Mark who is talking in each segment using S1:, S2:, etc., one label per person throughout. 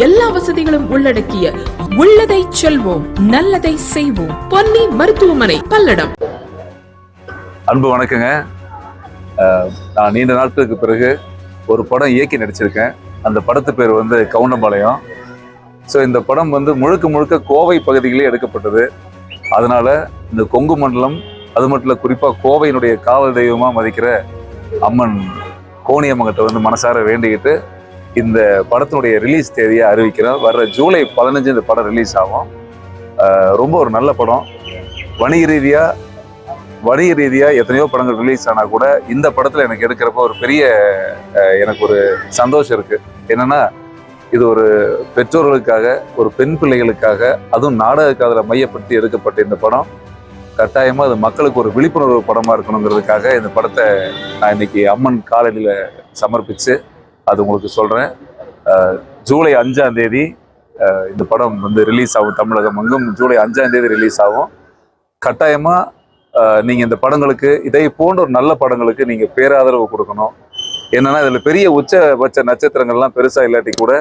S1: எல்லா வசதிகளும் உள்ளடக்கிய உள்ளதை செல்வோம் நல்லதை செய்வோம். பொன்னி மருத்துவமனை பல்லடம்.
S2: அன்பு வணக்கங்க. நான் நீண்ட நாட்களுக்கு பிறகு ஒரு படம் இயக்கி நடிச்சிருக்கேன். அந்த படத்து பேர் வந்து கவுண்டம்பாளையம். ஸோ இந்த படம் வந்து முழுக்க முழுக்க கோவை பகுதியிலே எடுக்கப்பட்டது. அதனால இந்த கொங்கு மண்டலம் அது மட்டும் இல்லை குறிப்பாக கோவையினுடைய காவல் தெய்வமாக மதிக்கிற அம்மன் கோணியம்மங்கிட்ட வந்து மனசார வேண்டிக்கிட்டு இந்த படத்தினுடைய ரிலீஸ் தேதியை அறிவிக்கிறேன் வர்ற ஜூலை பதினஞ்சு இந்த படம் ரிலீஸ் ஆகும். ரொம்ப ஒரு நல்ல படம். வணிக ரீதியாக வணிக ரீதியாக எத்தனையோ படங்கள் ரிலீஸ் ஆனால் கூட இந்த படத்தில் எனக்கு எடுக்கிறப்ப ஒரு பெரிய எனக்கு ஒரு சந்தோஷம் இருக்குது என்னென்னா இது ஒரு பெற்றோர்களுக்காக ஒரு பெண் பிள்ளைகளுக்காக அதுவும் நாடக காதலை மையப்படுத்தி எடுக்கப்பட்ட இந்த படம். கட்டாயமாக அது மக்களுக்கு ஒரு விழிப்புணர்வு படமாக இருக்கணுங்கிறதுக்காக இந்த படத்தை நான் இன்னைக்கு அம்மன் காலடியில் சமர்ப்பித்து அது உங்களுக்கு சொல்கிறேன் ஜூலை அஞ்சாம் தேதி இந்த படம் வந்து ரிலீஸ் ஆகும். தமிழகம் அங்கும் ஜூலை அஞ்சாம் தேதி ரிலீஸ் ஆகும். கட்டாயமாக நீங்கள் இந்த படங்களுக்கு இதை போன்ற ஒரு நல்ல படங்களுக்கு நீங்கள் பேராதரவு கொடுக்கணும். என்னன்னா இதில் பெரிய உச்சபட்ச நட்சத்திரங்கள்லாம் பெருசாக இல்லாட்டி கூட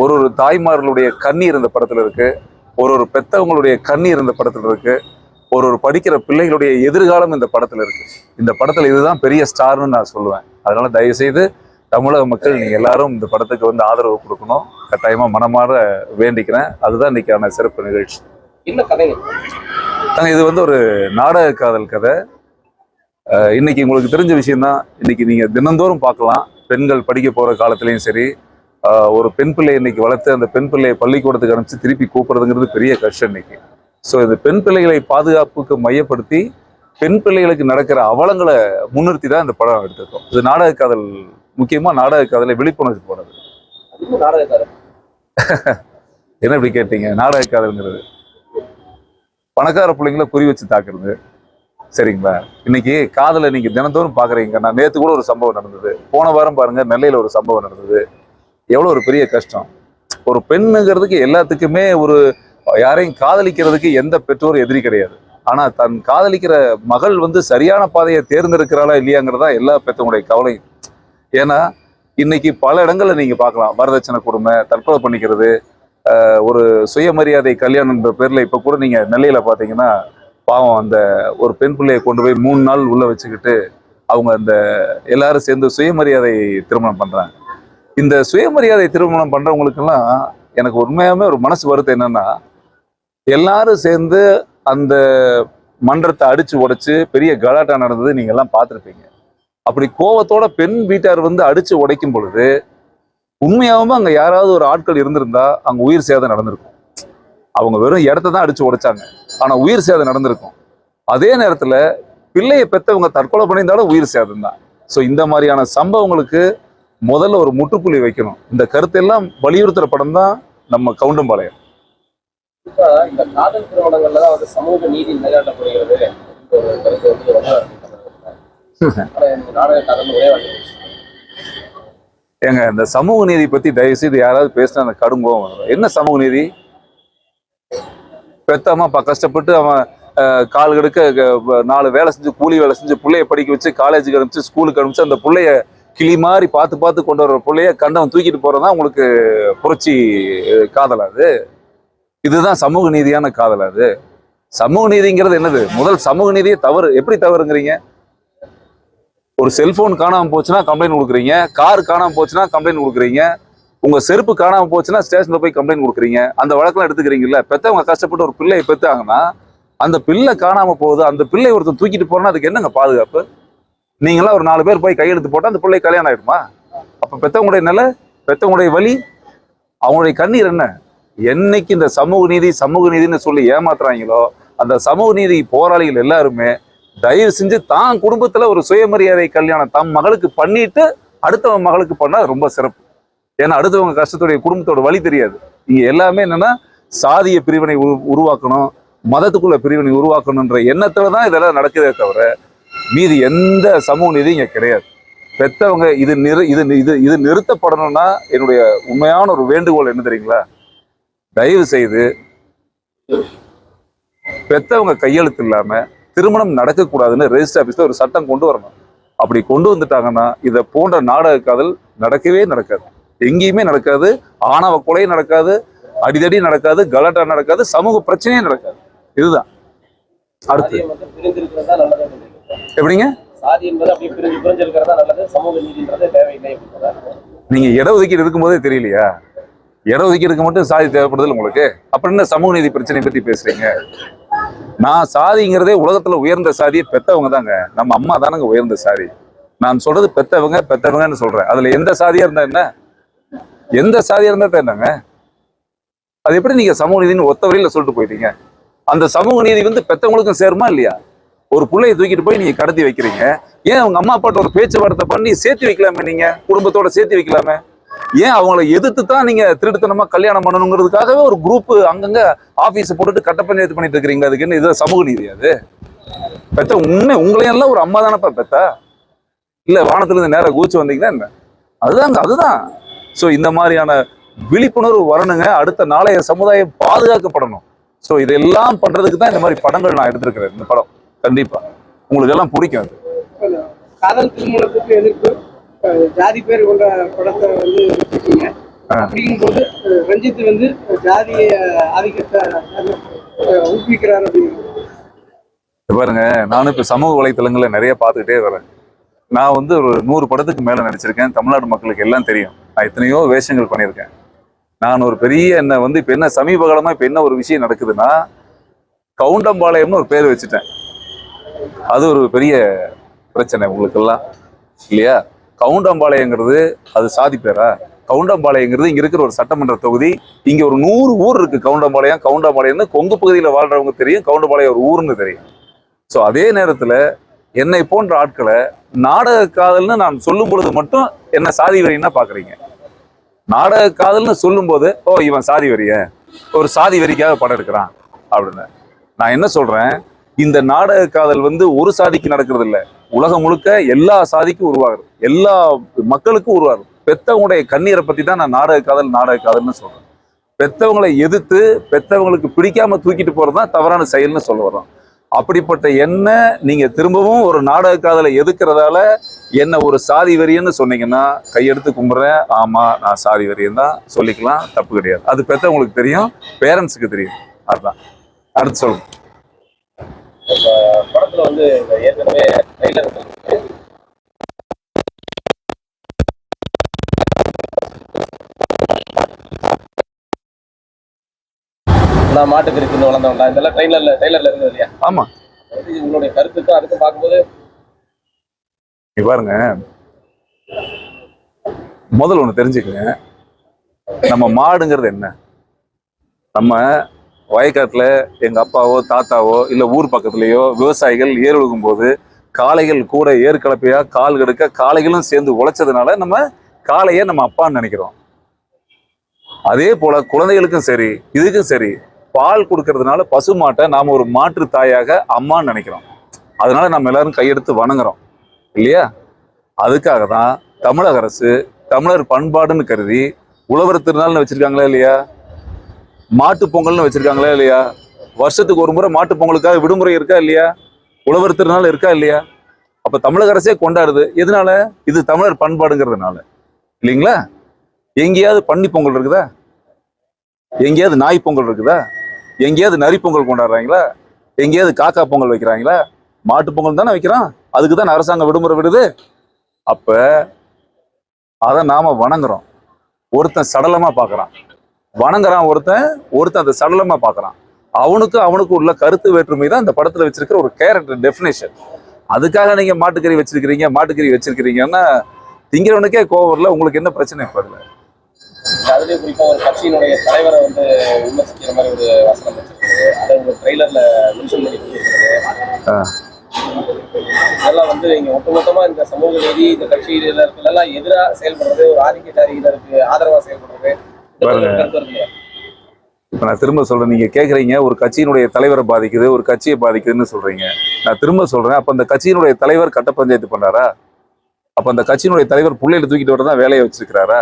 S2: ஒரு ஒரு தாய்மார்களுடைய கண்ணீர் இந்த படத்தில் இருக்குது ஒரு ஒரு பெத்தவங்களுடைய கண்ணீர் இந்த படத்தில் இருக்குது ஒரு ஒரு படிக்கிற பிள்ளைகளுடைய எதிர்காலம் இந்த படத்தில் இருக்குது இந்த படத்தில் இதுதான் பெரிய ஸ்டார்னு நான் சொல்லுவேன். அதனால் தயவு செய்து தமிழக மக்கள் நீங்க எல்லாரும் இந்த படத்துக்கு வந்து ஆதரவு கொடுக்கணும். கட்டாயமா மனமாற வேண்டிக்கிறேன். அதுதான் இன்னைக்கான சிறப்பு நிகழ்ச்சி.
S3: என்ன
S2: இது வந்து ஒரு நாடக காதல் கதை. இன்னைக்கு உங்களுக்கு தெரிஞ்ச விஷயம்தான். இன்னைக்கு நீங்க தினந்தோறும் பார்க்கலாம். பெண்கள் படிக்க போற காலத்துலயும் சரி ஒரு பெண் பிள்ளை இன்னைக்கு வளர்த்து அந்த பெண் பிள்ளையை பள்ளிக்கூடத்துக்கு அனுப்பிச்சு திருப்பி கூப்பிடுறதுங்கிறது பெரிய கஷ்டம் இன்னைக்கு. ஸோ இந்த பெண் பிள்ளைகளை பாதுகாப்புக்கு மையப்படுத்தி பெண் பிள்ளைகளுக்கு நடக்கிற அவலங்களை முன்னிறுத்தி தான் இந்த படம் எடுத்திருக்கோம். இது நாடக காதல் முக்கியமா நாடக காதலை விழிப்புணர்வு போனது என்ன இப்படி கேட்டீங்க? நாடக காதல்ங்கிறது பணக்கார பிள்ளைங்கள குறி வச்சு தாக்குறது. சரிங்களா? இன்னைக்கு காதலை நீங்க தினந்தோறும் பாக்குறீங்க. நான் நேத்து கூட ஒரு சம்பவம் நடந்தது. போன வாரம் பாருங்க நெல்லையில ஒரு சம்பவம் நடந்தது. எவ்வளவு ஒரு பெரிய கஷ்டம். ஒரு பெண்ணுங்கிறதுக்கு எல்லாத்துக்குமே ஒரு யாரையும் காதலிக்கிறதுக்கு எந்த பெற்றோரும் எதிரி கிடையாது. ஆனா தன் காதலிக்கிற மகள் வந்து சரியான பாதையை தேர்ந்தெடுக்கிறாளா இல்லையாங்கிறதா எல்லா பெற்றவங்களுடைய கவலையும். ஏன்னா இன்னைக்கு பல இடங்கள்ல நீங்க பார்க்கலாம். வரதட்சணை கொடுமை தற்கொலை பண்ணிக்கிறது ஒரு சுயமரியாதை கல்யாணம்ன்ற பேர்ல இப்ப கூட நீங்க நெல்லையில பாத்தீங்கன்னா பாவம் அந்த ஒரு பெண் பிள்ளையை கொண்டு போய் மூணு நாள் உள்ள வச்சுக்கிட்டு அவங்க அந்த எல்லாரும் சேர்ந்து சுயமரியாதை திருமணம் பண்றாங்க. இந்த சுயமரியாதை திருமணம் பண்றவங்களுக்கெல்லாம் எனக்கு உண்மையாகவே ஒரு மனசு வருத்தம் என்னன்னா எல்லாரும் சேர்ந்து அந்த மன்றத்தை அடிச்சு உடைச்சு பெரிய கலாட்டா நடந்தது நீங்க எல்லாம் அப்படி கோவத்தோட பெண் வீட்டார் வந்து அடிச்சு உடைக்கும் பொழுது உண்மையாகவும் அங்க யாராவது ஒரு ஆட்கள் இருந்திருந்தா அங்க உயிர் சேதம் நடந்திருக்கும். அவங்க வெறும் இடத்த தான் அடிச்சு உடைச்சாங்க. ஆனா உயிர் சேதம் நடந்திருக்கும். அதே நேரத்துல பிள்ளையை பெத்தவங்க தற்கொலை பண்ணியிருந்தாலும் உயிர் சேதம் தான். ஸோ இந்த மாதிரியான சம்பவங்களுக்கு முதல்ல ஒரு முற்றுப்புள்ளி வைக்கணும். இந்த கருத்தெல்லாம் வலியுறுத்துற படம் தான் நம்ம கவுண்டம்பாளையம்.
S3: இந்த காதல் திருமணங்கள்ல தான் வந்து சமூக நீதி நிலைநாட்டப்படுகிறது.
S2: ஏங்க இந்த சமூக நீதி பத்தி தயவு செய்து யாராவது பேசினா அந்த கடும் கோவம் என்ன சமூக நீதி? பெத்தம்மா அப்பா கஷ்டப்பட்டு அவன் கால் கெடுக்க நாலு வேலை செஞ்சு கூலி வேலை செஞ்சு பிள்ளைய படிக்க வச்சு காலேஜுக்கு அனுப்பிச்சு ஸ்கூலுக்கு அனுப்பிச்சு அந்த பிள்ளைய கிளி மாதிரி பார்த்து பார்த்து கொண்டு வர பிள்ளைய கண்டவன் தூக்கிட்டு போறதான் உங்களுக்கு புரட்சி காதல் அது? இதுதான் சமூக நீதியான காதல் அது? சமூக நீதிங்கிறது என்னது? முதல் சமூக நீதியே தவறு. எப்படி தவறுங்கிறீங்க? ஒரு செல்போன் காணாமல் போச்சுன்னா கம்ப்ளைண்ட் கொடுக்குறீங்க கார் காணாமல் போச்சுன்னா கம்ப்ளைண்ட் கொடுக்குறீங்க உங்கள் செருப்பு காணாமல் போச்சுன்னா ஸ்டேஷனில் போய் கம்ப்ளைண்ட் கொடுக்குறீங்க அந்த வழக்கெல்லாம் எடுத்துக்கிறீங்கல்ல பெற்றவங்க கஷ்டப்பட்டு ஒரு பிள்ளையை பெற்றாங்கன்னா அந்த பிள்ளை காணாமல் போகுது அந்த பிள்ளை ஒருத்தர் தூக்கிட்டு போறோம்னா அதுக்கு என்னங்க பாதுகாப்பு? நீங்களாம் ஒரு நாலு பேர் போய் கையெழுத்து போட்டால் அந்த பிள்ளை கல்யாணம் ஆயிடுமா அப்போ பெற்றவங்களுடைய நிலை பெற்றவங்களுடைய வழி அவங்களுடைய கண்ணீர் என்ன? என்னைக்கு இந்த சமூக நீதி சமூக நீதின்னு சொல்லி ஏமாத்துறாங்களோ அந்த சமூக நீதி போராளிகள் எல்லாருமே தயவு செஞ்சு தான் குடும்பத்துல ஒரு சுயமரியாதை கல்யாணம் தம் மகளுக்கு பண்ணிட்டு அடுத்தவங்க மகளுக்கு பண்ணா ரொம்ப சிறப்பு. ஏன்னா அடுத்தவங்க கஷ்டத்துடைய குடும்பத்தோட வழி தெரியாது. இங்க எல்லாமே என்னன்னா சாதிய பிரிவினை உரு- உருவாக்கணும் மதத்துக்குள்ள பிரிவினை உருவாக்கணுன்ற எண்ணத்துல தான் இதெல்லாம் நடக்குதே தவிர மீதி எந்த சமூக நீதி இங்க கிடையாது. பெத்தவங்க இது நிறு இது இது இது நிறுத்தப்படணும்னா என்னுடைய உண்மையான ஒரு வேண்டுகோள் என்ன தெரியுங்களா? தயவு செய்து பெத்தவங்க கையெழுத்து இல்லாம திருமணம் நடக்கக்கூடாதுன்னு ரெஜிஸ்டர் ஆஃபீஸ்ல ஒரு சட்டம் கொண்டு வரணும். அப்படி கொண்டு வந்துட்டாங்கன்னா இதை போன்ற நாடக காதல் நடக்கவே நடக்காது. எங்கேயுமே நடக்காது. ஆணவ கொலை நடக்காது. அடிதடி நடக்காது. கலாட்டா நடக்காது. சமூக பிரச்சனையே நடக்காது. இதுதான். அடுத்து. எப்படிங்க? நீங்க இடஒதுக்கீடு இருக்கும்போதே தெரியலையா? இடஒதுக்கீடுக்கு மட்டும் சாதி தேவைப்படுது உங்களுக்கு? அப்புறம் என்ன சமூக நீதி பிரச்சனை பத்தி பேசுறீங்க? நான் சாதிங்கிறதே உலகத்துல உயர்ந்த சாதியை பெத்தவங்க தாங்க. நம்ம அம்மா தானங்க உயர்ந்த சாதி. நான் சொல்றது பெத்தவங்க பெத்தவங்கன்னு சொல்றேன். அதுல எந்த சாதியா இருந்தா என்ன? எந்த சாதியா இருந்தா என்னங்க? அது எப்படி நீங்க சமூக நீதினு ஒத்த வரையில சொல்லிட்டு போயிட்டீங்க? அந்த சமூக நீதி வந்து பெத்தவங்களுக்கும் சேருமா இல்லையா? ஒரு பிள்ளையை தூக்கிட்டு போய் நீங்க கடத்தி வைக்கிறீங்க. ஏன் அவங்க அம்மா அப்பாட்ட ஒரு பேச்சுவார்த்தை பண்ணி சேர்த்து வைக்கலாமே நீங்க? குடும்பத்தோட சேர்த்து வைக்கலாமே? ஏன் அவங்கள எதிர்த்து தான் நீங்க திருட்டுத்தனமா கல்யாணம் பண்ணணுங்கிறதுக்காகவே ஒரு குரூப் அங்கங்க ஆபீஸ் போட்டுட்டு கட்ட பஞ்சாயத்து பண்ணிட்டு இருக்கிறீங்க. அதுக்கு என்ன இது சமூக நீதி அது? பெத்த உண்மை உங்களையெல்லாம் ஒரு அம்மா தானப்பா பெத்தா? இல்ல வானத்துல இருந்து நேரம் கூச்சு வந்தீங்கன்னா என்ன? அதுதாங்க அதுதான். சோ இந்த மாதிரியான விழிப்புணர்வு வரணுங்க. அடுத்த நாளைய சமுதாயம் பாதுகாக்கப்படணும். சோ இதெல்லாம் பண்றதுக்கு தான் இந்த மாதிரி படங்கள் நான் எடுத்திருக்கிறேன் இந்த படம். கண்டிப்பா. உங்களுக்கு எல்லாம் பிடிக்கும் அது.
S4: ஜாதி பேர் கொண்ட படத்தை வந்து வச்சிருக்கீங்க. அப்படிங்கும்போது ரஞ்சித் வந்து ஜாதிய ஆதிக்கத்தை ஊக்குவிக்கிறார் அப்படின்னு
S2: பாருங்க நானும் இப்ப சமூக வலைத்தளங்கள்ல நிறைய பார்த்துக்கிட்டே வரேன். நான் வந்து ஒரு நூறு படத்துக்கு மேல நடிச்சிருக்கேன். தமிழ்நாடு மக்களுக்கு எல்லாம் தெரியும். நான் எத்தனையோ வேஷங்கள் பண்ணியிருக்கேன். நான் ஒரு பெரிய என்ன வந்து இப்ப என்ன சமீப காலமா இப்ப என்ன ஒரு விஷயம் நடக்குதுன்னா கவுண்டம்பாளையம்னு ஒரு பேர் வச்சுட்டேன். அது ஒரு பெரிய பிரச்சனை உங்களுக்கெல்லாம். இல்லையா? கவுண்டம்பாளையங்கிறது அது சாதி பேரா? கவுண்டம்பாளையங்கிறது இங்க இருக்கிற ஒரு சட்டமன்ற தொகுதி. இங்க ஒரு நூறு ஊர் இருக்கு கவுண்டம்பாளையம். கவுண்டம்பாளையம்னு கொங்கு பகுதியில வாழ்றவங்க தெரியும் கவுண்டம்பாளையம் ஒரு ஊர்னு தெரியும். ஸோ அதே நேரத்துல என்னை போன்ற ஆட்களை நாடக காதல்னு நான் சொல்லும் பொழுது மட்டும் என்ன சாதி வரின்னா பாக்குறீங்க. நாடக காதல்னு சொல்லும்போது ஓ இவன் சாதி வரிய? ஒரு சாதி வரிக்காக படம் எடுக்கிறான். அப்படின்னு. நான் என்ன சொல்றேன்? இந்த நாடக காதல் வந்து ஒரு சாதிக்கு நடக்கிறது இல்லை உலகம் முழுக்க எல்லா சாதிக்கும் உருவாகுது எல்லா மக்களுக்கும் உருவாகுது பெத்தவங்களுடைய கண்ணீரை பத்தி தான் நான் நாடக காதல் நாடக காதல்னு சொல்றேன். பெத்தவங்களை எதிர்த்து பெத்தவங்களுக்கு பிடிக்காம தூக்கிட்டு போறது தான் தவறான செயல்னு சொல்ல வர்றோம். அப்படிப்பட்ட என்ன நீங்க திரும்பவும் ஒரு நாடக காதலை எதுக்குறதால என்ன ஒரு சாதி வெறியன்னு சொன்னீங்கன்னா கையெடுத்து கும்பிட்றேன் ஆமா நான் சாதி வெறியன் தான். சொல்லிக்கலாம் தப்பு கிடையாது. அது பெத்தவங்களுக்கு தெரியும் பேரண்ட்ஸுக்கு தெரியும். அதுதான் அடுத்து சொல்லுங்க.
S3: இப்ப படத்துல வந்து இந்த ஏற்கனவே ட்ரெய்லர் நான் மாட்டுக்கு இருக்குன்னு வளர்ந்தவன்டா இதெல்லாம் ட்ரெய்லர்ல ட்ரெய்லர்ல இருக்குது இல்லையா?
S2: ஆமா.
S3: இது உங்களுடைய கருத்துக்கும் அதுக்கும் பார்க்கும்போது?
S2: பாருங்க. முதல்ல ஒண்ணு தெரிஞ்சுக்கங்க நம்ம மாடுங்கிறது என்ன? நம்ம வயக்காட்டில் எங்க அப்பாவோ தாத்தாவோ இல்ல ஊர் பக்கத்துலயோ விவசாயிகள் ஏர் உழுகும் போது காளைகள் கூட ஏர் கலப்பையா கால் கெடுக்க காளைகளும் சேர்ந்து உழைச்சதுனால நம்ம காளைய நம்ம அப்பான்னு நினைக்கிறோம். அதே போல குழந்தைகளுக்கும் சரி இதுக்கும் சரி பால் கொடுக்கறதுனால பசு மாட்டை நாம ஒரு மாற்று தாயாக அம்மான்னு நினைக்கிறோம். அதனால நம்ம எல்லாரும் கையெடுத்து வணங்குறோம். இல்லையா? அதுக்காக தான் தமிழக அரசு தமிழர் பண்பாடுன்னு கருதி உழவர் திருநாள்னு வச்சிருக்காங்களா இல்லையா? மாட்டு பொங்கல்னு வச்சிருக்காங்களா இல்லையா? வருஷத்துக்கு ஒரு முறை மாட்டு பொங்கலுக்காக விடுமுறை இருக்கா இல்லையா? உழவர் திருநாள் இருக்கா இல்லையா? அப்ப தமிழக அரசே கொண்டாடுது. எதனால? இது தமிழர் பண்பாடுங்கிறதுனால. இல்லைங்களா? எங்கேயாவது பன்னி பொங்கல் இருக்குதா? எங்கேயாவது நாய் பொங்கல் இருக்குதா? எங்கேயாவது நரி பொங்கல் கொண்டாடுறாங்களா? எங்கேயாவது காக்கா பொங்கல் வைக்கிறாங்களா? மாட்டு பொங்கல் தானே வைக்கிறான் அதுக்கு தான் அரசாங்கம் விடுமுறை விடுது. அப்ப அதை நாம வணங்குறோம். ஒருத்தன் சடலமா பார்க்குறான் வணங்குறான் ஒருத்தன் ஒருத்தன் அதை சடலமா பார்க்கறான். அவனுக்கு அவனுக்கு உள்ள கருத்து வேற்றுமை தான் இந்த படத்துல வச்சிருக்கிற ஒரு கேரக்டர் டெஃபினேஷன் அதுக்காக நீங்க மாட்டுக்கறி வச்சிருக்கிறீங்க மாட்டுக்கறி வச்சிருக்கிறீங்கன்னா திங்கிறவனுக்கே கோவம் உங்களுக்கு என்ன பிரச்சனை? இப்ப
S3: அதுலயும் ஒரு கட்சியினுடைய தலைவரை வந்து விமர்சிக்கிற மாதிரி ஒரு வசனம் வச்சிருக்குது அதை உங்க ட்ரெய்லர்ல மென்ஷன் பண்ணி கொடுத்துருக்குது
S2: ஆ.
S3: இதெல்லாம் வந்து இங்க ஒட்டுமொத்தமா இந்த சமூக நீதி இந்த கட்சியினர்கள் எல்லாம் எதிரா செயல்படுறது ஒரு ஆதிக்கத்தாரியினருக்கு ஆதரவா செயல்படுறது
S2: இப்ப நான் திரும்ப சொல்றேன். நீங்க கேக்குறீங்க ஒரு கட்சியினுடைய தலைவரை பாதிக்குது ஒரு கட்சியை பாதிக்குதுன்னு சொல்றீங்க. நான் திரும்ப சொல்றேன் அப்ப அந்த கட்சியினுடைய தலைவர் கட்ட பஞ்சாயத்து பண்றாரா அப்ப அந்த கட்சியினுடைய தலைவர் பிள்ளைகளை தூக்கிட்டு வரதான் வேலையை வச்சிருக்கிறாரா?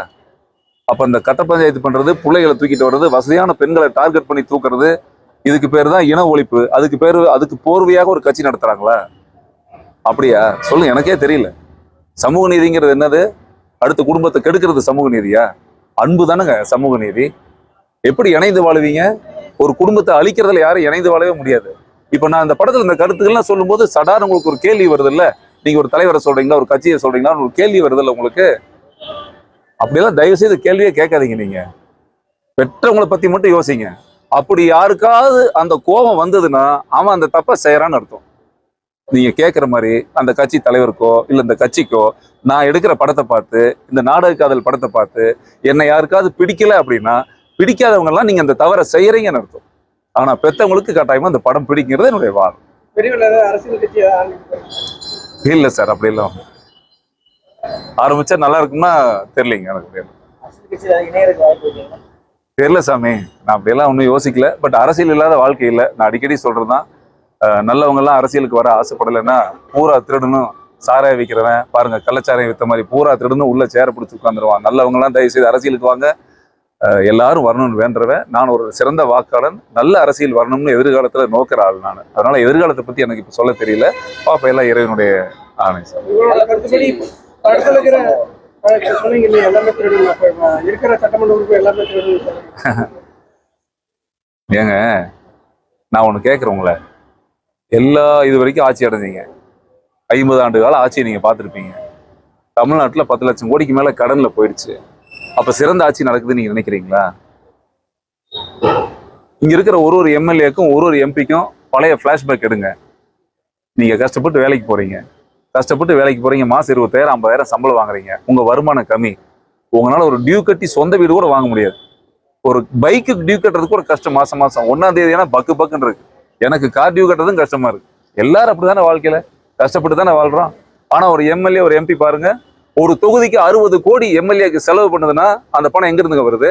S2: அப்ப அந்த கட்ட பஞ்சாயத்து பண்றது பிள்ளைகளை தூக்கிட்டு வர்றது வசதியான பெண்களை டார்கெட் பண்ணி தூக்குறது இதுக்கு பேர் தான் இன ஒழிப்பு. அதுக்கு பேரு அதுக்கு போர்வையாக ஒரு கட்சி நடத்துறாங்களா? அப்படியா? சொல்லுங்க எனக்கே தெரியல. சமூக நீதிங்கிறது என்னது? அடுத்த குடும்பத்தை கெடுக்கிறது சமூக நீதியா? அன்பு தானேங்க சமூக நீதி. எப்படி இணைந்து வாழுவீங்க? ஒரு குடும்பத்தை அழிக்கிறதுல யாரும் இணைந்து வாழவே முடியாது. இப்போ நான் இந்த படத்தில் இந்த கருத்துக்கள்லாம் சொல்லும்போது சடார் உங்களுக்கு ஒரு கேள்வி வருது இல்லை நீங்கள் ஒரு தலைவரை சொல்கிறீங்களா ஒரு கட்சியை சொல்கிறீங்களா ஒரு கேள்வி வருது இல்லை உங்களுக்கு? அப்படியெல்லாம் தயவு செய்து கேள்வியே கேட்காதீங்க நீங்கள் பெற்றவங்களை பற்றி மட்டும் யோசிங்க. அப்படி யாருக்காவது அந்த கோபம் வந்ததுன்னா அவன் அந்த தப்பை செய்கிறான்னு அர்த்தம். நீங்க கேட்குற மாதிரி அந்த கட்சி தலைவருக்கோ இல்ல இந்த கட்சிக்கோ நான் எடுக்கிற படத்தை பார்த்து இந்த நாடக காதல் படத்தை பார்த்து என்னை யாருக்காவது பிடிக்கல அப்படின்னா பிடிக்காதவங்க எல்லாம் நீங்க அந்த தவறை செய்யறீங்கன்னு அர்த்தம். ஆனா பெத்தவங்களுக்கு கட்டாயமா அந்த படம் பிடிக்கிறது என்னுடைய வாதம் இல்ல சார் அப்படி எல்லாம் ஆரம்பிச்சா நல்லா இருக்கும்னா தெரியலைங்க எனக்கு? தெரியல. சாமி. நான் அப்படியெல்லாம் ஒன்றும் யோசிக்கல. பட் அரசியல் இல்லாத வாழ்க்கை இல்லை. நான் அடிக்கடி சொல்றதுதான் நல்லவங்க எல்லாம் அரசியலுக்கு வர ஆசைப்படலைன்னா பூரா திருடணும் சாராய விற்கிறவன் பாருங்க கள்ளச்சாராயம் வித்த மாதிரி பூரா திருடணும் உள்ள சேர பிடிச்சி உட்காந்துருவான் நல்லவங்க எல்லாம் தயவு செய்து அரசியலுக்கு வாங்க. எல்லாரும் வரணும்னு வேண்டுறவன். நான் ஒரு சிறந்த வாக்காளன் நல்ல அரசியல் வரணும்னு எதிர்காலத்துல நோக்கிற ஆள் நான். அதனால எதிர்காலத்தை பத்தி எனக்கு இப்ப சொல்ல தெரியல. பாப்பா எல்லாம் இறைவனுடைய ஆணை சார். ஏங்க நான் ஒன்று கேட்குறேன் உங்களை. எல்லா இது வரைக்கும் ஆட்சி அடைஞ்சீங்க. ஐம்பது ஆண்டு கால ஆட்சியை நீங்கள் பார்த்துருப்பீங்க. தமிழ்நாட்டில் பத்து லட்சம் கோடிக்கு மேலே கடனில் போயிடுச்சு. அப்போ சிறந்த ஆட்சி நடக்குதுன்னு நீங்கள் நினைக்கிறீங்களா? இங்கே இருக்கிற ஒரு ஒரு எம்எல்ஏக்கும் ஒரு ஒரு எம்பிக்கும் பழைய ஃப்ளாஷ்பேக் எடுங்க. நீங்கள் கஷ்டப்பட்டு வேலைக்கு போகிறீங்க கஷ்டப்பட்டு வேலைக்கு போகிறீங்க மாதம் இருபத்தாயிரம் ஐம்பதாயிரம் சம்பளம் வாங்குறீங்க. உங்கள் வருமானம் கம்மி. உங்களால் ஒரு டியூ கட்டி சொந்த வீடு கூட வாங்க முடியாது. ஒரு பைக்கு டியூ கட்டுறது கூட கஷ்டம் மாதம் மாதம் ஒன்றாம் தேதி ஏன்னா பக்கு பக்குன்னு இருக்கு. எனக்கு கார்டியூ கட்டுறதும் கஷ்டமா இருக்கு. எல்லாரும் அப்படிதானே வாழ்க்கையில? கஷ்டப்பட்டு தானே வாழ்றோம். ஆனா ஒரு எம்எல்ஏ ஒரு எம்பி பாருங்க. ஒரு தொகுதிக்கு அறுபது கோடி எம்எல்ஏக்கு செலவு பண்ணுதுன்னா அந்த பணம் எங்க இருந்துங்க வருது?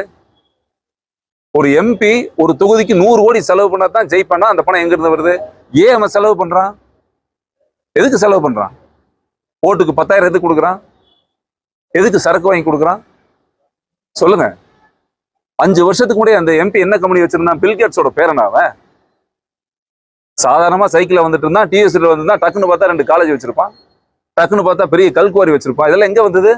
S2: ஒரு எம்பி ஒரு தொகுதிக்கு நூறு கோடி செலவு பண்ணா தான் ஜெயிப்பானா? அந்த பணம் எங்க இருந்து வருது? ஏன் அவன் செலவு பண்றான்? எதுக்கு செலவு பண்றான்? ஓட்டுக்கு பத்தாயிரம் எதுக்கு கொடுக்குறான்? எதுக்கு சரக்கு வாங்கி கொடுக்குறான்? சொல்லுங்க. அஞ்சு வருஷத்துக்கு முன்னாடி அந்த எம்பி என்ன கம்பெனி வச்சிருந்தான்? பில்கேட்ஸோட பேரனா சாதாரணமாக சாதாரணமா சைக்கிள்ல வந்துட்டு இருந்தால் டிஎஸ்சியில் வந்திருந்தா டக்குன்னு பார்த்தா ரெண்டு காலேஜ் வச்சிருப்பான். டக்குன்னு பார்த்தா பெரிய கல்குவாரி வச்சிருப்பான். இதெல்லாம் எங்க வந்தது?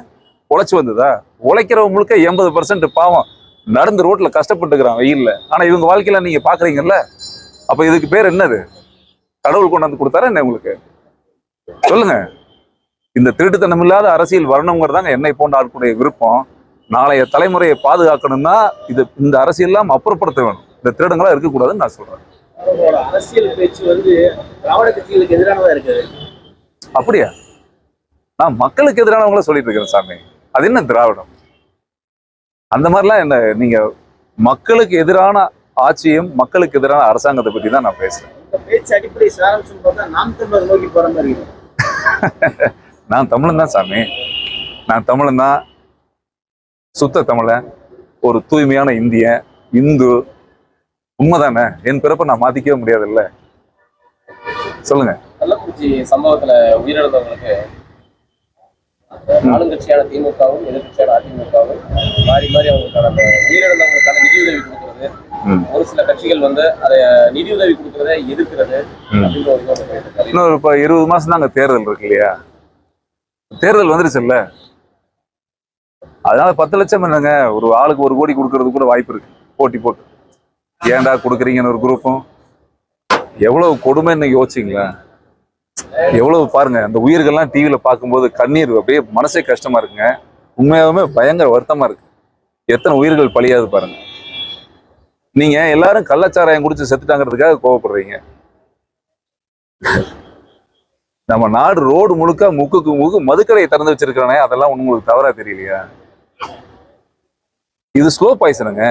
S2: உழைச்சி வந்ததா? உழைக்கிறவங்க முழுக்க எண்பது பர்சன்ட் பாவம். நடந்து ரோட்ல கஷ்டப்பட்டுக்கிறான் வெயில்ல. ஆனா இவங்க வாழ்க்கையில நீங்க பாக்குறீங்கல்ல? அப்போ இதுக்கு பேர் என்னது? கடவுள் கொண்டாந்து கொடுத்தாரா என்ன உங்களுக்கு? சொல்லுங்க. இந்த திருட்டுத்தனம் இல்லாத அரசியல் வரணுங்கிறதாங்க என்னை போன்ற ஆட்களுடைய விருப்பம். நாளைய தலைமுறையை பாதுகாக்கணும்னா இது இந்த அரசியல்லாம் அப்புறப்படுத்த வேணும். இந்த திருடங்களா இருக்கக்கூடாதுன்னு நான் சொல்றேன்.
S3: அவங்களோட அரசியல் பேச்சு வந்து திராவிட கட்சிகளுக்கு எதிரானதா இருக்குது.
S2: அப்படியா? நான் மக்களுக்கு எதிரானவங்கள சொல்லிட்டு இருக்கிறேன் சாமி. அது என்ன திராவிடம்? அந்த மாதிரிலாம் என்ன நீங்க மக்களுக்கு எதிரான ஆட்சியும் மக்களுக்கு எதிரான அரசாங்கத்தை பத்தி தான் நான் பேசுறேன்.
S3: பேச்சு அடிப்படை சாராம்சம் பார்த்தா நாம் தமிழர் நோக்கி போற மாதிரி
S2: நான் தமிழன் தான் சாமி. நான் தமிழன் தான் சுத்த தமிழன் ஒரு தூய்மையான இந்தியன் இந்து உண்மைதானே? என் பிறப்பை நான் மாத்திக்கவே முடியாதுல்ல? சொல்லுங்க.
S3: கள்ளக்குறிச்சி சம்பவத்துல உயிரிழந்தவங்களுக்கு ஆளுங்கட்சியான திமுகவும் எதிர்கட்சியான அதிமுகவும் மாறி மாறி அவங்களுக்கான அந்த உயிரிழந்தவங்களுக்கான நிதியுதவி கொடுக்கறது. ஒரு சில கட்சிகள் வந்து அதை நிதியுதவி கொடுக்கறதை எதிர்க்கிறது.
S2: இன்னொரு இப்போ இருபது மாசம் தான் அங்கே தேர்தல் இருக்கு இல்லையா? தேர்தல் வந்துருச்சுல்ல? அதனால பத்து லட்சம் என்னங்க? ஒரு ஆளுக்கு ஒரு கோடி கொடுக்கறது கூட வாய்ப்பு இருக்கு. போட்டி போட்டு. ஏன்டா கொடுக்குறீங்கன்னு ஒரு குரூப்பும் எவ்வளவு கொடுமைன்னு யோசிச்சிங்களா? எவ்வளவு பாருங்க அந்த உயிர்கள்லாம் டிவியில பார்க்கும்போது கண்ணீர் அப்படியே மனசே கஷ்டமா இருக்குங்க. உண்மையாகவே பயங்கர வருத்தமா இருக்கு. எத்தனை உயிர்கள் பழியாது பாருங்க. நீங்க எல்லாரும் கள்ளச்சாராயம் குடிச்சு செத்துட்டாங்கிறதுக்காக கோவப்படுறீங்க. நம்ம நாடு ரோடு முழுக்க முக்குக்கு முக்கு மதுக்கடையை திறந்து வச்சிருக்கிறானே அதெல்லாம் உங்களுக்கு தவறா தெரியலையா? இது ஸ்லோ பாய்சனுங்க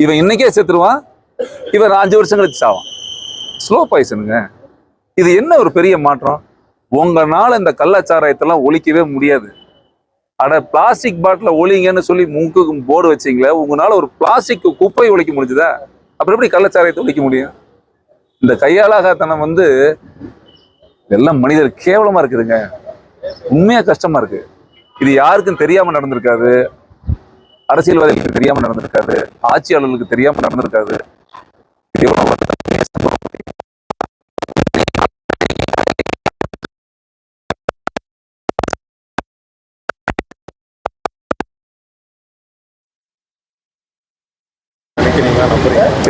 S2: இவன் இன்னைக்கே செத்துருவான். இவன் அஞ்சு வருஷம் கழிச்சு சாவான். ஸ்லோ பாய்சனுங்க இது என்ன ஒரு பெரிய மாற்றம்? உங்களால இந்த கள்ளச்சாராயத்தெல்லாம் ஒழிக்கவே முடியாது. அட பிளாஸ்டிக் பாட்டில ஒழிங்கன்னு சொல்லி மூக்குக்கு போர்டு வச்சீங்களே உங்களால ஒரு பிளாஸ்டிக் குப்பை ஒழிக்க முடிஞ்சுதா? அப்புறம் எப்படி கள்ளச்சாராயத்தை ஒழிக்க முடியும்? இந்த கையாளாகத்தனம் வந்து இதெல்லாம் மனிதர் கேவலமா இருக்குதுங்க. உண்மையாக கஷ்டமா இருக்கு. இது யாருக்கும் தெரியாமல் நடந்திருக்காது. அரசியல்வாதிகளுக்கு தெரியாம நடந்திருக்காது. ஆட்சியாளர்களுக்கு தெரியாம நடந்திருக்காது.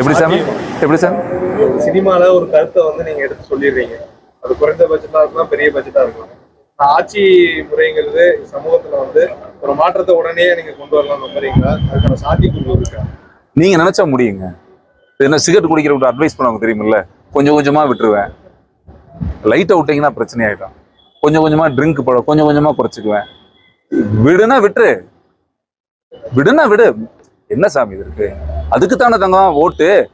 S2: எப்படி சாமி எப்படி சாமி
S5: சினிமால ஒரு கருத்தை வந்து நீங்க எடுத்து சொல்லிடுறீங்க. அது குறைந்த பட்ஜெட்டா இருக்கலாம் பெரிய பட்ஜெட்டா இருக்கலாம் ஆட்சி முறைங்கிறது சமூகத்துல வந்து ஒரு மாற்றத்தை உடனே நீங்க கொண்டு வரலாம் நம்புறீங்களா? அதுக்கான சாத்தியக்கூறு இருக்கா?
S2: நீங்க நினைச்சா முடியுங்க. என்ன சிகரெட் குடிக்கிறவங்க அட்வைஸ் பண்ணுவாங்க தெரியுமில்ல? கொஞ்சம் கொஞ்சமா விட்டுருவேன். லைட்டை விட்டீங்கன்னா பிரச்சனை ஆயிடும். கொஞ்சம் கொஞ்சமா ட்ரிங்க் பழம் கொஞ்சம் கொஞ்சமா குறைச்சிக்குவேன். விடுனா விட்டுரு. விடுனா விடு. என்ன சாமி இது இருக்கு? அதுக்கு தானே தங்கம் ஓட்டு.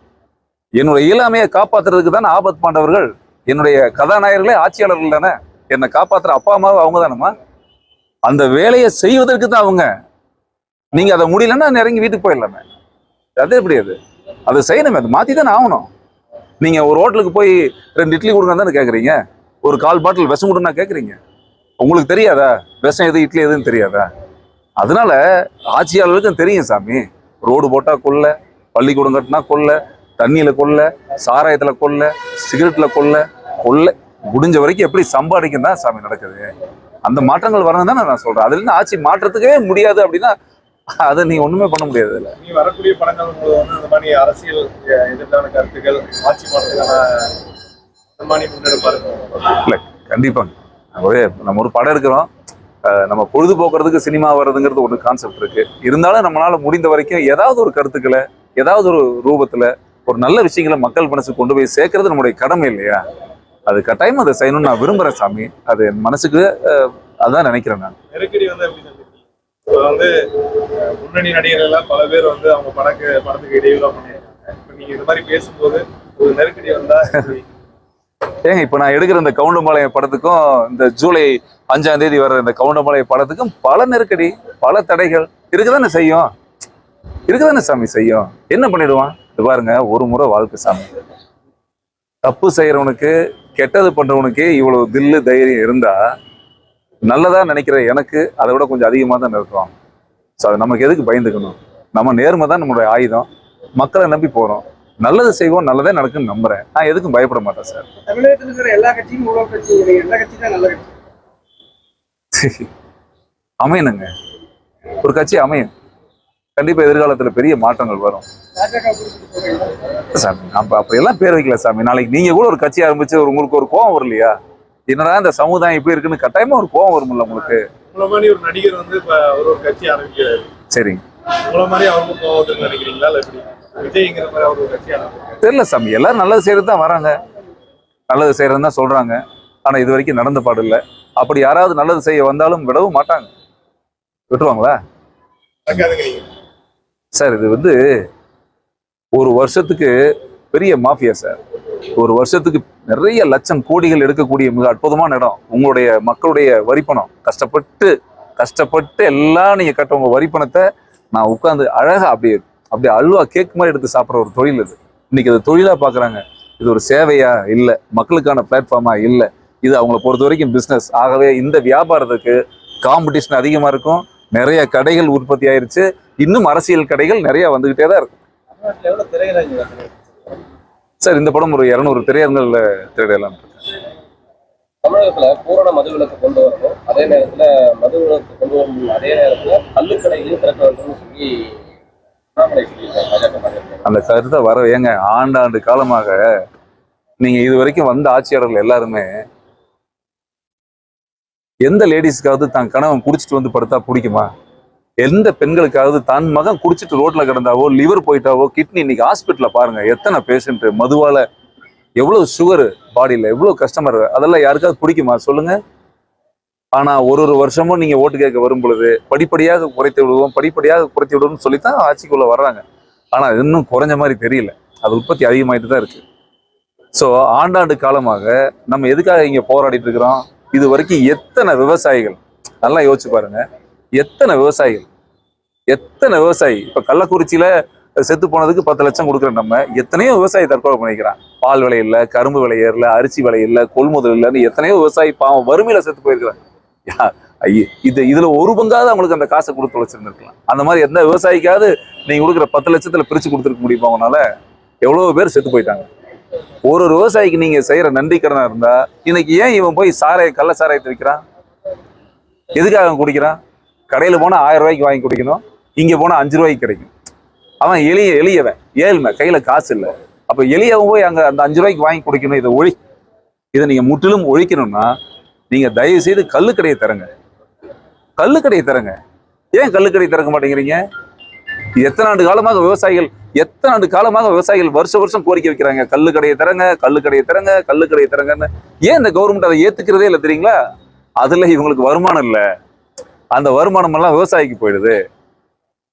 S2: என்னுடைய இயலாமையை காப்பாத்துறதுக்கு தானே ஆபத் பாண்டவர்கள். என்னுடைய கதாநாயகர்களே ஆட்சியாளர்கள் தானே. என்னை காப்பாத்துற அப்பா அம்மாவும் அவங்க தானேம்மா? அந்த வேலையை செய்வதற்கு தான் அவங்க. நீங்க அதை முடியலன்னா இறங்கி வீட்டுக்கு போயிடலாமே. அது எப்படி அது? அதை செய்யணுமே அதை மாத்தி தானே ஆகணும். நீங்க ஒரு ஹோட்டலுக்கு போய் ரெண்டு இட்லி கொடுங்க தானே கேட்குறீங்க ஒரு கால் பாட்டில் விஷம் கொடுன்னா கேட்குறீங்க உங்களுக்கு தெரியாதா? விஷம் எது இட்லி எதுன்னு தெரியாதா? அதனால ஆட்சியாளர்களுக்கும் தெரியும் சாமி. ரோடு போட்டால் கொல்ல பள்ளிக்கூடம் கட்டினா கொல்ல தண்ணியில் கொல்ல சாராயத்தில் கொல்ல சிகரெட்டில் கொல்ல கொல்ல. முடிஞ்ச வரைக்கும் எப்படி சம்பாதிக்கும் தான் சாமி நடக்குது. அந்த மாற்றங்கள் வரணும் தான் நான் சொல்றேன். அதுல இருந்து ஆட்சி மாற்றத்துக்கே முடியாது அப்படின்னா அதை நீ ஒண்ணுமே பண்ண முடியாது இதுல.
S5: நீ வரக்கூடிய படங்கள் வந்து இந்த மாதிரி அரசியல் அஹ், எதிர்ப்பான கருத்துக்கள் ஆட்சி மாற்றத்துக்கான
S2: இல்ல கண்டிப்பா. நம்ம ஒரு- நம்ம ஒரு படம் எடுக்கிறோம். நம்ம பொழுதுபோக்குறதுக்கு சினிமா வர்றதுங்கிறது ஒரு கான்செப்ட் இருக்கு. இருந்தாலும் நம்மளால முடிந்த வரைக்கும் ஏதாவது ஒரு கருத்துக்களை ஏதாவது ஒரு ரூபத்துல ஒரு நல்ல விஷயங்களை மக்கள் மனசுக்கு கொண்டு போய் சேர்க்கறது நம்முடைய கடமை இல்லையா? அது கட்டாயமா அதை செய்யணும்னு நான் விரும்புறேன் சாமி. அது என் மனசுக்கு அதான் நினைக்கிறேன் நான்.
S5: நெருக்கடி வந்து இப்ப வந்து முன்னணி நடிகர்கள் எல்லாம் பல பேர் வந்து அவங்க படக்கு படத்துக்கு இடையூறா பண்ணியிருக்காங்க. இப்ப நீங்க இது மாதிரி பேசும்போது ஒரு நெருக்கடி வந்தா?
S2: ஏங்க இப்ப நான் எடுக்கிற இந்த கவுண்டம்பாளையம் படத்துக்கும் இந்த ஜூலை அஞ்சாம் தேதி வர்ற இந்த கவுண்டம்பாளையம் படத்துக்கும் பல நெருக்கடி பல தடைகள். இருக்குதானே செய்யும்? இருக்குதானே சாமி செய்யும்? என்ன பண்ணிடுவான்? இது பாருங்க ஒரு முறை வாழ்க்கை சாமி. தப்பு செய்யறவனுக்கு கெட்டது பண்றவனுக்கு இவ்வளவு தில்லு தைரியம் இருந்தா நல்லதா நினைக்கிற எனக்கு அதை விட கொஞ்சம் அதிகமா தான் இருக்கும் ஸோ அது நமக்கு எதுக்கு பயந்துக்கணும்? நம்ம நேர்மை தான் நம்மளுடைய ஆயுதம். மக்களை நம்பி போறோம். நல்லது செய்வோம் நல்லதே நடக்குன்னு நம்புறேன். நான் எதுக்கும் பயப்பட மாட்டேன் சார்
S4: தமிழகத்தில் இருக்கிற எல்லா கட்சியும் உழவு கட்சி எல்லா கட்சி தான் நல்ல கட்சி.
S2: அமையணுங்க. ஒரு கட்சி அமையும். கண்டிப்பா எதிர்காலத்துல பெரிய மாற்றங்கள் வரும். சாமி நம்ம அப்படியெல்லாம் பேர் வைக்கல சாமி. நாளைக்கு நீங்க கூட ஒரு கட்சி ஆரம்பிச்சு ஒரு உங்களுக்கு ஒரு கோவம் வரும் இல்லையா? என்னடா இந்த சமுதாயம் இப்படி இருக்குன்னு கட்டாயமா ஒரு கோவம் வரும்ல உங்களுக்கு?
S5: உங்களை மாதிரி ஒரு நடிகர் வந்து இப்ப ஒரு ஒரு கட்சி ஆரம்பிக்கிறாரு.
S2: சரிங்க
S5: உங்களை மாதிரி அவருக்கு போவதுன்னு நினைக்கிறீங்களா இல்ல எப்படி? விஜய்ங்கிற மாதிரி அவர் ஒரு கட்சி ஆரம்பிக்கிறாரு.
S2: தெரியல சாமி. எல்லாரும் நல்லது செய்யறது தான் வராங்க. நல்லது செய்யறது தான் சொல்றாங்க. ஆனா இது வரைக்கும் நடந்த பாடு இல்ல. அப்படி யாராவது நல்லது செய்ய வந்தாலும் விடவும் மாட்டாங்க. விட்டுருவாங்களா? சார் இது வந்து ஒரு வருஷத்துக்கு பெரிய மாஃபியா சார். ஒரு வருஷத்துக்கு நிறைய லட்சம் கோடிகள் எடுக்கக்கூடிய மிக அற்புதமான இடம். உங்களுடைய மக்களுடைய வரிப்பணம். கஷ்டப்பட்டு கஷ்டப்பட்டு எல்லாம் நீங்கள் கட்ட உங்கள் வரிப்பணத்தை நான் உட்காந்து அழகாக அப்படியே அப்படியே அல்வா கேக் மாதிரி எடுத்து சாப்பிட்ற ஒரு தொழில் இது. இன்னைக்கு அது தொழிலாக பார்க்குறாங்க இது ஒரு சேவையா இல்லை மக்களுக்கான பிளாட்ஃபார்மா இல்லை. இது அவங்கள பொறுத்த வரைக்கும் பிஸ்னஸ் ஆகவே இந்த வியாபாரத்துக்கு காம்படிஷன் அதிகமாக இருக்கும். நிறைய கடைகள் உற்பத்தி ஆயிருச்சு. இன்னும் அரசியல் கடைகள் நிறைய வந்துகிட்டே தான் இருக்கு. சார் இந்த படம் ஒரு இரநூறு திரையரங்கல்ல திரையிடலாம்.
S3: தமிழகத்துல பூரண மதுவிலக்கு கொண்டு வரணும். அதே நேரத்துல மதுவிலக்கு கொண்டு வரணும். அதே நேரத்துல கள்ளுக்கடைகளையும் திறக்க வேண்டும்னு சொல்லி
S2: அந்த கருத்தை வர ஏங்க ஆண்டாண்டு காலமாக நீங்க இது வரைக்கும் வந்த ஆட்சியாளர்கள் எல்லாருமே எந்த லேடிஸ்க்காவது தான் கணவன் குடிச்சிட்டு வந்து படுத்தா பிடிக்குமா? எந்த பெண்களுக்காவது தன் மகன் குடிச்சிட்டு ரோட்ல கிடந்தாவோ லிவர் போயிட்டாவோ கிட்னி இன்னைக்கு ஹாஸ்பிட்டல்ல பாருங்க எத்தனை பேஷண்ட் மதுவால எவ்வளவு சுகர் பாடியில எவ்வளவு கஸ்டமர் அதெல்லாம் யாருக்காவது பிடிக்குமா? சொல்லுங்க. ஆனா ஒரு ஒரு வருஷமும் நீங்க ஓட்டு கேட்க வரும் பொழுது படிப்படியாக குறைத்து விடுவோம் படிப்படியாக குறைத்து விடுவோம்னு சொல்லித்தான் ஆட்சிக்குள்ள வர்றாங்க. ஆனா இன்னும் குறைஞ்ச மாதிரி தெரியல. அது உற்பத்தி அதிகமாயிட்டு தான் இருக்கு. ஸோ ஆண்டாண்டு காலமாக நம்ம எதுக்காக இங்க போராடிட்டு இருக்கிறோம்? இது வரைக்கும் எத்தனை விவசாயிகள்? நல்லா யோசிச்சு பாருங்க. எத்தனை விவசாயிகள்? எத்தனை விவசாயி? இப்ப கள்ளக்குறிச்சியில செத்து போனதுக்கு பத்து லட்சம் கொடுக்குற நம்ம எத்தனையோ விவசாயி தற்கொலை பண்ணிக்கிறான். பால் விலை இல்லை கரும்பு விலை ஏறல அரிசி விலை இல்லை கொள்முதல் இல்லைன்னு எத்தனையோ விவசாயி பாவம் வறுமையில செத்து போயிருக்கிறாங்க. யா, இது இதுல ஒரு பங்காவது அவங்களுக்கு அந்த காசை கொடுத்து வச்சிருந்துருக்கலாம் அந்த மாதிரி எந்த விவசாயிக்காவது நீங்க கொடுக்குற பத்து லட்சத்துல பிரிச்சு கொடுத்துருக்க முடியுமா அவனால எவ்வளவு பேர் செத்து போயிட்டாங்க. ஒரு ஒரு விவசாயிக்கு நீங்க செய்யற நன்றிக்கடனா இருந்தா இன்னைக்கு ஏன் இவன் போய் சாராய கள்ள சாராயத்தை விற்கிறான்? எதுக்காக அவன் குடிக்கிறான்? கடையில் போனால் ஆயிரம் ரூபாய்க்கு வாங்கி குடிக்கணும். இங்கே போனால் அஞ்சு ரூபாய்க்கு கிடைக்கும். அவன் எளிய எளியவன். ஏழ்மை கையில் காசு இல்லை. அப்போ எளியவன் போய் அங்கே அந்த அஞ்சு ரூபாய்க்கு வாங்கி குடிக்கணும் இதை ஒழி. இதை நீங்கள் முற்றிலும் ஒழிக்கணும்னா நீங்கள் தயவு செய்து கல்லுக்கடையை தரங்க கல்லுக்கடையை தரங்க ஏன் கல்லுக்கடையை திறக்க மாட்டேங்கிறீங்க? எத்தனை ஆண்டு காலமாக விவசாயிகள் எத்தனை ஆண்டு காலமாக விவசாயிகள் வருஷம் வருஷம் கோரிக்கை வைக்கிறாங்க கள்ளுக்கடையை தரங்க கள்ளுக்கடையை தரங்க கள்ளுக்கடையை தரங்கன்னு ஏன் இந்த கவர்மெண்ட் அதை ஏத்துக்கிறதே இல்லை தெரியுங்களா? அதுல இவங்களுக்கு வருமானம் இல்லை. அந்த வருமானம் எல்லாம் விவசாயிக்கு போயிடுது.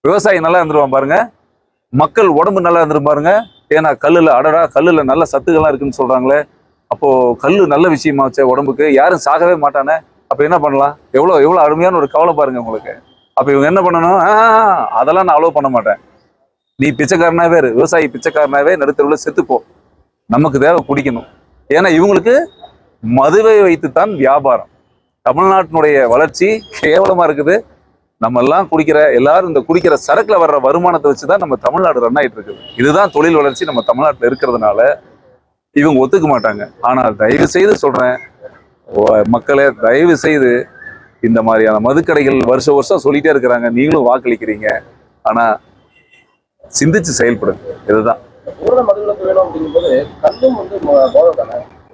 S2: விவசாயி நல்லா இருந்துருவான் பாருங்க. மக்கள் உடம்பு நல்லா இருந்துரும் பாருங்க. ஏன்னா கல்லுல அடடா கல்லுல நல்ல சத்துக்கள்லாம் இருக்குன்னு சொல்றாங்களே. அப்போ கல் நல்ல விஷயமாச்சே உடம்புக்கு. யாரும் சாகவே மாட்டானே. அப்ப என்ன பண்ணலாம்? எவ்வளவு எவ்வளவு அருமையான ஒரு கவலை பாருங்க உங்களுக்கு. அப்ப இவங்க என்ன பண்ணணும்? அதெல்லாம் நான் அலோவ் பண்ண மாட்டேன். நீ பிச்சைக்காரனாவே இரு. விவசாயி பிச்சைக்காரனாவே நடுத்தருவில் செத்துப்போ. நமக்கு தேவை குடிக்கணும். ஏன்னா இவங்களுக்கு மதுவை வைத்துத்தான் வியாபாரம். தமிழ்நாட்டினுடைய வளர்ச்சி கேவலமா இருக்குது. நம்ம எல்லாம் குடிக்கிற எல்லாரும் இந்த குடிக்கிற சரக்குல வர்ற வருமானத்தை வச்சு தான் நம்ம தமிழ்நாடு ரன் ஆயிட்டு இருக்குது. இதுதான் தொழில் வளர்ச்சி நம்ம தமிழ்நாட்டில் இருக்கிறதுனால இவங்க ஒத்துக்க மாட்டாங்க. ஆனால் தயவு செய்து சொல்றேன் மக்களே தயவு செய்து இந்த மாதிரியான மதுக்கடைகள் வருஷ வருஷம் சொல்லிட்டே இருக்கிறாங்க. நீங்களும் வாக்களிக்கிறீங்க. ஆனா சிந்திச்சு செயல்படுங்க. இதுதான்.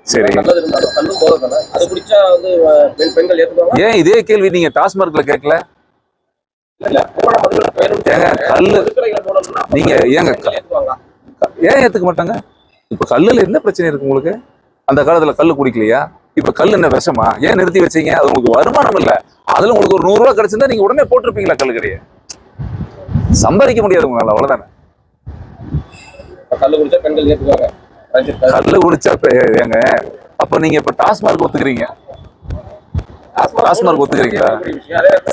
S2: சரி. ஏன் இதே கேள்வி நீங்க டாஸ்மார்க்ல கேட்கல? ஏங்க, கல்லு- நீங்க ஏங்க ஏன் ஏத்துக்க மாட்டாங்க? இப்ப கல்லுல என்ன பிரச்சனை இருக்கு உங்களுக்கு? அந்த காலத்துல கல்லு குடிக்கலையா? இப்ப கல் என்ன விஷமா? ஏன் நிறுத்தி வச்சீங்க? அது உங்களுக்கு வருமானம் இல்ல. அதுல உங்களுக்கு ஒரு நூறு ரூபாய் கிடைச்சிருந்தா நீங்க உடனே போட்டிருப்பீங்களா கல்லு கடையை சம்பாதிக்க முடியாது உங்களால அவ்வளவுதானே?
S3: கல்லு குடிச்சா பெண்கள் ஏத்துக்குவாங்க கல்லு.
S2: குடிச்சா ஏங்க? அப்ப நீங்க இப்ப டாஸ்மார்க் ஒத்துக்கிறீங்க. டாஸ்மார்க் ஒத்துக்கிறீங்களா?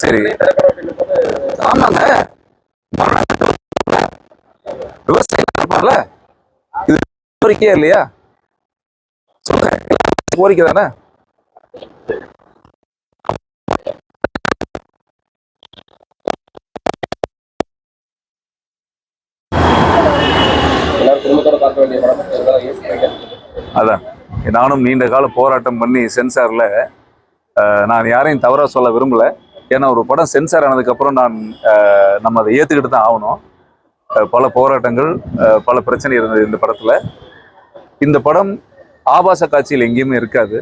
S2: சரி. ஆமாங்க. விவசாயம் இருப்பாங்கல்ல? இது கோரிக்கையா இல்லையா? சொல்லுங்க. கோரிக்கை தானே? அதான். நானும் நீண்ட கால போராட்டம் பண்ணி சென்சாரில் நான் யாரையும் தவறாக சொல்ல விரும்பல. ஏன்னா ஒரு படம் சென்சார் ஆனதுக்கப்புறம் நான் நம்ம அதை ஏற்றுக்கிட்டு தான் ஆகணும். பல போராட்டங்கள் பல பிரச்சனை இருந்தது இந்த படத்தில். இந்த படம் ஆபாச காட்சியில் எங்கேயுமே இருக்காது.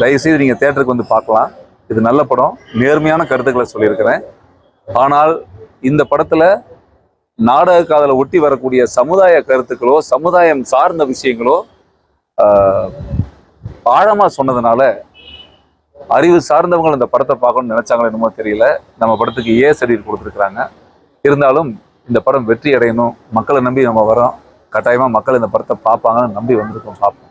S2: தயவுசெய்து நீங்கள் தேட்டருக்கு வந்து பார்க்கலாம். இது நல்ல படம். நேர்மையான கருத்துக்களை சொல்லியிருக்கிறேன். ஆனால் இந்த படத்தில் நாடக காதலை ஒட்டி வரக்கூடிய சமுதாய கருத்துக்களோ சமுதாயம் சார்ந்த விஷயங்களோ ஆஹ், ஆழமா சொன்னதுனால அறிவு சார்ந்தவங்க இந்த படத்தை பார்க்கணும்னு நினைச்சாங்களோ என்னமோ தெரியல. நம்ம படத்துக்கு ஏ சர்டிஃபிகேட் கொடுத்துருக்குறாங்க. இருந்தாலும் இந்த படம் வெற்றி அடையணும். மக்களை நம்பி நம்ம வரோம். கட்டாயமா மக்கள் இந்த படத்தை பார்ப்பாங்கன்னு நம்பி வந்திருக்கோம் பார்ப்போம்.